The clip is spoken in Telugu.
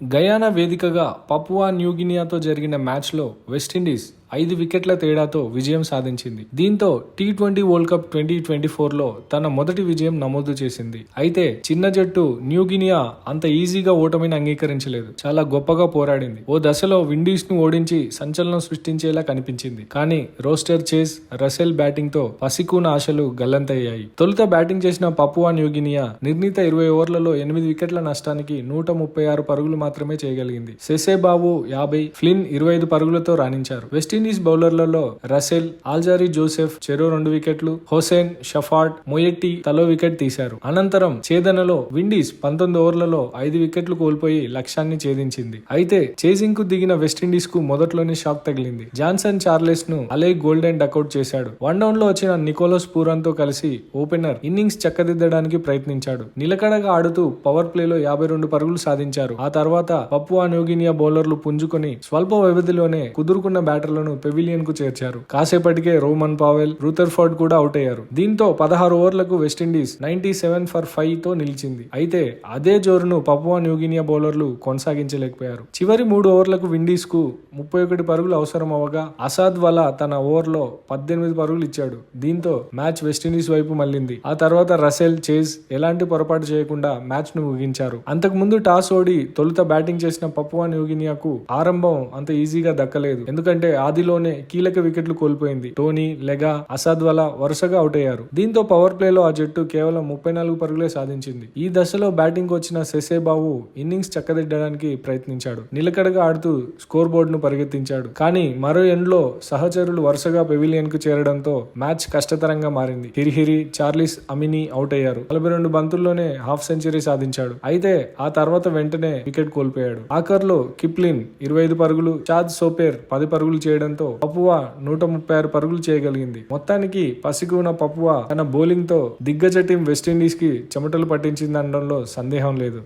గయానా వేదికగా పపువా న్యూగినియాతో జరిగిన మ్యాచ్లో వెస్టిండీస్ ఐదు వికెట్ల తేడాతో విజయం సాధించింది. దీంతో T twenty world cup twenty twenty ఫోర్లో తన మొదటి విజయం నమోదు చేసింది. అయితే చిన్న జట్టు న్యూగినియా అంత ఈజీగా ఓటమిని అంగీకరించలేదు. చాలా గొప్పగా పోరాడింది. ఓ దశలో విండీస్ను ఓడించి సంచలనం సృష్టించేలా కనిపించింది. కానీ రోస్టర్ చేస్ రసెల్ బ్యాటింగ్తో పసికూన ఆశలు గల్లంతయ్యాయి. తొలుత బ్యాటింగ్ చేసిన పపువా న్యూగినియా నిర్ణీత ఇరవై ఓవర్లలో ఎనిమిది వికెట్ల నష్టానికి నూట ముప్పై ఆరు పరుగులు మాత్రమే చేయగలిగింది. సెసే బాబు యాభై ఫ్లిన్ ఇరవై ఐదు పరుగులతో రాణించారు. వెస్టిండీస్ బౌలర్లలో రసెల్ ఆల్జారీ జోసెఫ్ చెరో రెండు వికెట్లు హుసేన్ షఫాట్ మొయెట్టి తలో వికెట్ తీశారు. అనంతరం ఛేదనలో విండీస్ పంతొమ్మిది ఓవర్లలో ఐదు వికెట్లు కోల్పోయి లక్ష్యాన్ని ఛేదించింది. అయితే చేజింగ్కు దిగిన వెస్టిండీస్కు మొదట్లోనే షాక్ తగిలింది. జాన్సన్ చార్లెస్ను అలే గోల్డెన్ డకౌట్ చేశాడు. వన్ డౌన్లో వచ్చిన నికోలస్ పూరన్తో కలిసి ఓపెనర్ ఇన్నింగ్స్ చక్కదిద్దడానికి ప్రయత్నించాడు. నిలకడగా ఆడుతూ పవర్ ప్లేలో యాభై రెండు పరుగులు సాధించారు. ఆ తర్వాత పప్పువా న్యూగినియా బౌలర్లు పుంజుకొని స్వల్ప వ్యవధిలోనే కుదురుకున్న బ్యాటర్లను పెవిలియన్కు చేర్చారు. కాసేపటికే రోమన్ పావెల్ రూథర్ఫర్డ్ కూడా అవుట్ అయ్యారు దీంతో పదహారు ఓవర్లకు West Indies ninety seven for ఫైవ్తో నిలిచింది. అయితే అదే జోరును పపువా న్యూగినియా బౌలర్లు కొనసాగించలేకపోయారు. చివరి మూడు ఓవర్లకు విండీస్కు ముప్పై ఒకటి పరుగులు అవసరం అవగా అసాద్ వల తన ఓవర్లో పద్దెనిమిది పరుగులు ఇచ్చాడు. దీంతో మ్యాచ్ వెస్టిండీస్ వైపు మళ్ళింది. ఆ తర్వాత రసెల్ చేజ్ ఎలాంటి పొరపాటు చేయకుండా మ్యాచ్ను ముగించారు. అంతకు ముందు టాస్ ఓడి తొలుత బ్యాటింగ్ చేసిన పప్పువా న్యూగినియాకు ఆరంభం అంత ఈజీగా దక్కలేదు. ఎందుకంటే ఆదిలోనే కీలక వికెట్లు కోల్పోయింది. టోనీ లెగా అసాద్ వల వరుసగా అవుట్ అయ్యారు దీంతో పవర్ ప్లేలో ఆ జట్టు కేవలం ముప్పై నాలుగు పరుగులే సాధించింది. ఈ దశలో బ్యాటింగ్ వచ్చిన సెసేబాబు ఇన్నింగ్స్ చక్కదిద్దడానికి ప్రయత్నించాడు. నిలకడగా ఆడుతూ స్కోర్ బోర్డును పరిగెత్తించాడు. కానీ మరో ఎండ్లో సహచరులు వరుసగా పెవిలియన్కు చేరడంతో మ్యాచ్ కష్టతరంగా మారింది. హిరిహిరి చార్లిస్ అమిని అవుట్ అయ్యారు నలభై రెండు బంతుల్లోనే హాఫ్ సెంచరీ సాధించాడు. అయితే ఆ తర్వాత వెంటనే వికెట్ కోల్పోయాడు. ఆఖర్లో కిప్లిన్ ఇరవై ఐదు పరుగులు చాద్ సోపేర్ పది పరుగులు చేయడం చేయడంతో పపువా నూట ముప్పై ఆరు పరుగులు చేయగలిగింది. మొత్తానికి పసిగున పపువా తన బౌలింగ్తో దిగ్గజ టీం వెస్టిండీస్కి చెమటలు పట్టించిందనడంలో సందేహం లేదు.